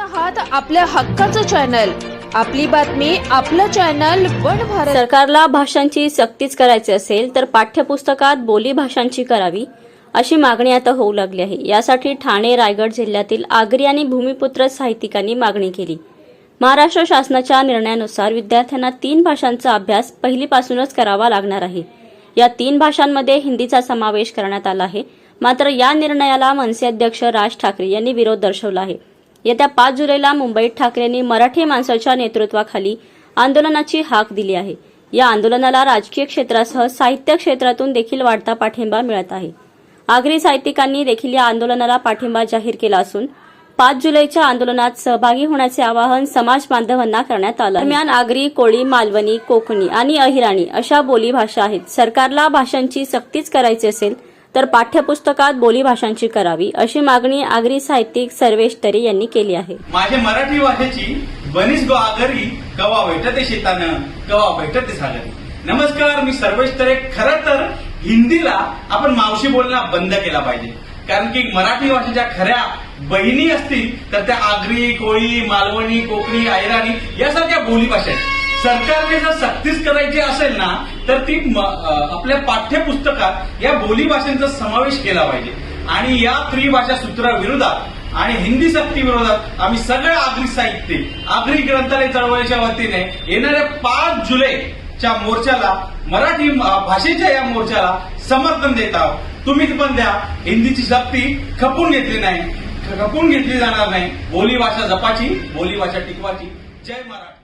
आहात आपल्या हक्काचं चॅनल आपली बातमी आपलं चॅनल वन भारत. सरकारला भाषांची सक्तीच करायची असेल तर पाठ्यपुस्तकात बोली भाषांची करावी अशी मागणी आता होऊ लागली आहे. यासाठी ठाणे रायगड जिल्ह्यातील आगरी आणि भूमिपुत्र साहित्यिकांनी मागणी केली. महाराष्ट्र शासनाच्या निर्णयानुसार विद्यार्थ्यांना तीन भाषांचा अभ्यास पहिलीपासूनच करावा लागणार आहे. या तीन भाषांमध्ये हिंदीचा समावेश करण्यात आला आहे. मात्र या निर्णयाला मनसे अध्यक्ष राज ठाकरे यांनी विरोध दर्शवला आहे. येत्या पाच जुलैला मुंबईत ठाकरेंनी मराठी माणसाच्या नेतृत्वाखाली आंदोलनाची हाक दिली आहे. या आंदोलनाला राजकीय क्षेत्रासह साहित्य क्षेत्रातून देखील वाढता पाठिंबा मिळत आहे. आगरी साहित्यिकांनी देखील या आंदोलनाला पाठिंबा जाहीर केला असून पाच जुलैच्या आंदोलनात सहभागी होण्याचे आवाहन समाज बांधवांना करण्यात आलं दरम्यान आगरी कोळी मालवणी कोकणी आणि अहिराणी अशा बोलीभाषा आहेत. सरकारला भाषांची सक्तीच करायची असेल तर पाठ्यपुस्तकात बोलीभाषांची करावी अशी मागणी आगरी साहित्यिक सर्वेश तरे यांनी केली आहे. माझे मराठी भाषेची बनीस गो आगरी कवा भेटते शेतानं कवा भेटते सागरी. नमस्कार मी सर्वेश तरे. खर तर हिंदीला आपण मावशी बोलणं बंद केला पाहिजे. कारण की मराठी भाषेच्या खऱ्या बहिणी असतील तर त्या आगरी कोळी मालवणी कोकणी ऐराणी यासारख्या बोली भाषा आहेत. सरकारने जर सक्तीच करायची असेल ना तर ती आपल्या पाठ्यपुस्तकात या बोली भाषेचा समावेश केला पाहिजे. आणि या त्रिभाषा सूत्राविरोधात आणि हिंदी सक्ती विरोधात आम्ही सगळे आगरी साहित्य आगरी ग्रंथालय चळवळीच्या वतीने येणाऱ्या पाच जुलैच्या मोर्चाला मराठी भाषेच्या या मोर्चाला समर्थन देत आहोत. तुम्ही पण द्या. हिंदीची सक्ती खपून घेतली नाही. खपून घेतली जाणार नाही. बोली भाषा जपाची बोली भाषा टिकवाची. जय मराठी.